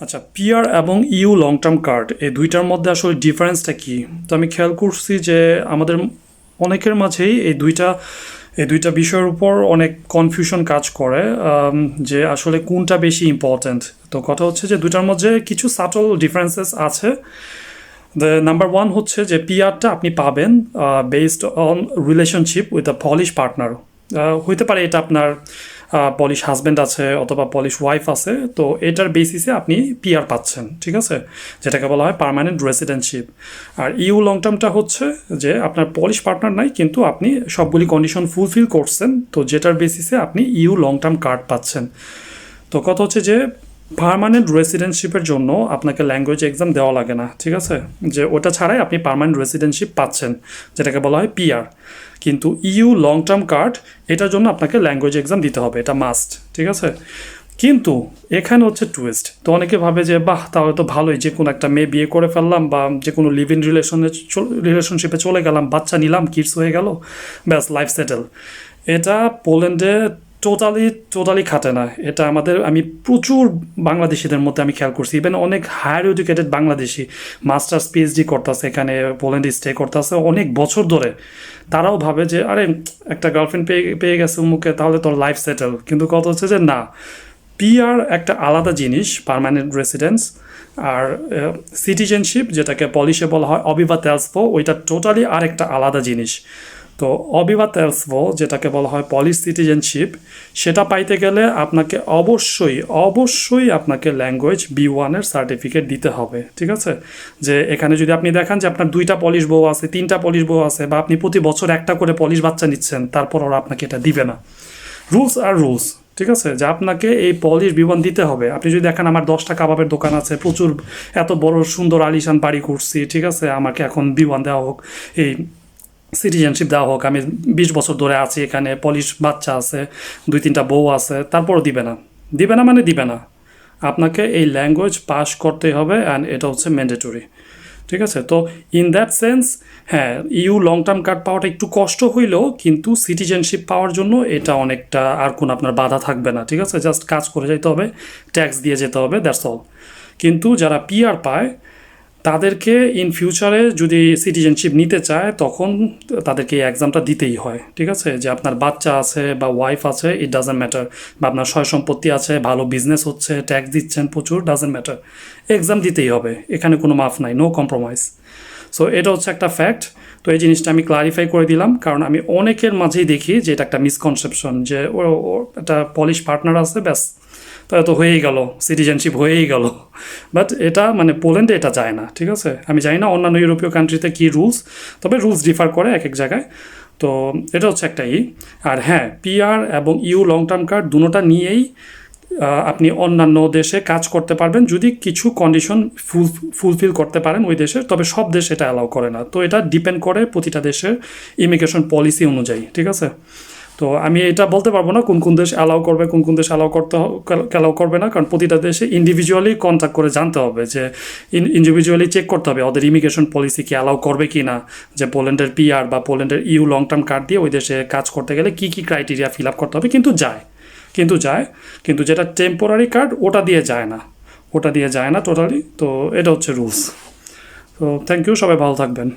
আচ্ছা পিআর এবং EU long term card এই দুইটার মধ্যে আসলে ডিফারেন্সটা কি? তো আমি খেয়াল করছি যে আমাদের অনেকের মাঝেই এই দুইটা এই দুইটা বিষয়ের উপর অনেক কনফিউশন কাজ করে যে আসলে কোনটা বেশি ইম্পর্ট্যান্ট তো কথা হচ্ছে যে দুইটার মধ্যে কিছু সাটল ডিফারেন্সেস আছে। দ্য নাম্বার ওয়ান হচ্ছে যে পিআরটা আপনি পাবেন based on relationship with a Polish partner হইতে পারে এটা আপনার পলিশ হাজব্যান্ড আছে অথবা পলিশ ওয়াইফ আছে, তো এটার বেসিসে আপনি পিআর পাচ্ছেন, ঠিক আছে? যেটাকে বলা হয় পারমানেন্ট রেসিডেন্টশিপ আর ইউ লং টার্মটা হচ্ছে যে আপনার পলিশ পার্টনার নাই, কিন্তু আপনি সবগুলি কন্ডিশন ফুলফিল করছেন, তো যেটার বেসিসে আপনি ইউ লং টার্ম কার্ড পাচ্ছেন। তো কথা হচ্ছে যে পার্মানেন্ট রেসিডেন্টশিপের জন্য আপনাকে ল্যাঙ্গুয়েজ এক্সাম দেওয়া লাগে না, ঠিক আছে? যে ওটা ছাড়াই আপনি পার্মানেন্ট রেসিডেন্টশিপ পাচ্ছেন, যেটাকে বলা হয় পিআর কিন্তু ইউ লং টার্ম কার্ড এটার জন্য আপনাকে ল্যাঙ্গুয়েজ এক্সাম দিতে হবে, এটা মাস্ট ঠিক আছে? কিন্তু এখানে হচ্ছে টুইস্ট তো অনেকে ভাবে যে, বাহ, তাহলে তো ভালোই, যে কোনো একটা মেয়ে বিয়ে করে ফেললাম বা যে কোনো লিভ ইন রিলেশনে রিলেশনশিপে চলে গেলাম, বাচ্চা নিলাম কিডস হয়ে গেল, ব্যাস লাইফ সেটেল এটা পোল্যান্ডে টোটালি টোটালি খাটে না। এটা আমাদের, আমি প্রচুর বাংলাদেশিদের মধ্যে আমি খেয়াল করছি। ইভেন অনেক higher educated Bangladeshi masters PhD করতেছে এখানে পোল্যান্ডে স্টে করতেছে অনেক বছর ধরে। তারাও ভাবে যে, আরে, একটা গার্লফ্রেন্ড পেয়ে পেয়ে গেছে মুখে তাহলে তোর লাইফ সেটেল কিন্তু কথা হচ্ছে যে, না। পিআর একটা আলাদা জিনিস পার্মানেন্ট রেসিডেন্স আর সিটিজেনশিপ যেটাকে পলিশে বলা হয় অবিবা তেলসফো ওইটা টোটালি আরেকটা আলাদা জিনিস। তো অবিবা তেলসফো যেটাকে বলা হয় পলিশ সিটিজেনশিপ সেটা পাইতে গেলে আপনাকে অবশ্যই অবশ্যই আপনাকে ল্যাঙ্গুয়েজ বি ওয়ানের সার্টিফিকেট দিতে হবে, ঠিক আছে? যে এখানে যদি আপনি দেখান যে আপনার দুইটা পলিশ বউ আছে, তিনটা পলিশ বউ আছে, বা আপনি প্রতি বছর একটা করে পলিশ বাচ্চা নিচ্ছেন, তারপর ওরা আপনাকে এটা দিবে না। রুলস আর রুলস ঠিক আছে? যে আপনাকে এই পলিশ বিবরণ দিতে হবে। আপনি যদি দেখেন আমার দশটা কাবাবের দোকান আছে, প্রচুর, এত বড় সুন্দর আলিশান বাড়ি করছি, ঠিক আছে? আমাকে এখন বিবরণ দেওয়া হোক। এই সিটিজেনশিপ দেওয়া হোক, আমি বিশ বছর ধরে আছি এখানে পলিশ বাচ্চা আছে, দুই তিনটা বউ আছে, তারপরও দিবে না। দিবে না মানে দিবে না। আপনাকে এই ল্যাঙ্গুয়েজ পাস করতে হবে অ্যান্ড এটা হচ্ছে ম্যান্ডেটরি ঠিক আছে? তো ইন দ্যাট সেন্স হ্যাঁ ইউ লং টার্ম কার্ড পাওয়াটা একটু কষ্ট হইলেও কিন্তু সিটিজেনশিপ পাওয়ার জন্য এটা অনেকটা আর কোনো আপনার বাধা থাকবে না। ঠিক আছে? জাস্ট কাজ করে যেতে হবে ট্যাক্স দিয়ে যেতে হবে দ্যাটস অল কিন্তু যারা পিআর পায় তাদেরকে ইন ফিউচারে যদি সিটিজেনশিপ নিতে চায়, তখন তাদেরকে এই এক্সামটা দিতেই হয়, ঠিক আছে? যে আপনার বাচ্চা আছে বা ওয়াইফ আছে ইট ডাজেন্ট ম্যাটার বা আপনার সয় সম্পত্তি আছে, ভালো বিজনেস হচ্ছে ট্যাক্স দিচ্ছেন প্রচুর ডাজেন্ট ম্যাটার এক্সাম দিতেই হবে, এখানে কোনো মাফ নাই নো কম্প্রোমাইজ সো এটা হচ্ছে একটা ফ্যাক্ট তো এই জিনিসটা আমি ক্লারিফাই করে দিলাম, কারণ আমি অনেকের মাঝেই দেখি যে এটা একটা মিসকনসেপশন যে ও একটা পলিশ পার্টনার আছে, ব্যাস। তাহলে তো হয়েই গেল সিটিজেনশিপ হয়েই গেল। বাট এটা মানে পোল্যান্ডে এটা যায় না, ঠিক আছে? আমি জানি না অন্যান্য ইউরোপীয় কান্ট্রিতে কী রুলস তবে রুলস ডিফার করে এক এক জায়গায়। তো এটা হচ্ছে একটা ই। আর হ্যাঁ পিআর এবং ইউ লং টার্ম কার্ড দুটোটা নিয়েই আপনি অন্যান্য দেশে কাজ করতে পারবেন, যদি কিছু কন্ডিশন ফুল ফুলফিল করতে পারেন ওই দেশের তবে সব দেশ এটা অ্যালাউ করে না। তো এটা ডিপেন্ড করে প্রতিটা দেশের ইমিগ্রেশন পলিসি অনুযায়ী, ঠিক আছে? তো আমি এটা বলতে পারব না কোন কোন দেশ অ্যালাউ করবে, কোন কোন দেশ অ্যালাউ করতে অ্যালাউ করবে না, কারণ প্রতিটা দেশে ইন্ডিভিজুয়ালি কন্ট্যাক্ট করে জানতে হবে যে ইন্ডিভিজুয়ালি চেক করতে হবে ওদের ইমিগ্রেশন পলিসি কি অ্যালাউ করবে কি না। যে পোল্যান্ডের পিআর বা পোল্যান্ডের ইউ লং টার্ম কার্ড দিয়ে ওই দেশে কাজ করতে গেলে কি কি ক্রাইটেরিয়া ফিল আপ করতে হবে, কিন্তু যায় কিন্তু যায়, কিন্তু যেটা টেম্পোরারি কার্ড ওটা দিয়ে যায় না, ওটা দিয়ে যায় না টোটালি তো এটা হচ্ছে রুলস তো থ্যাংক ইউ সবাই ভালো থাকবেন।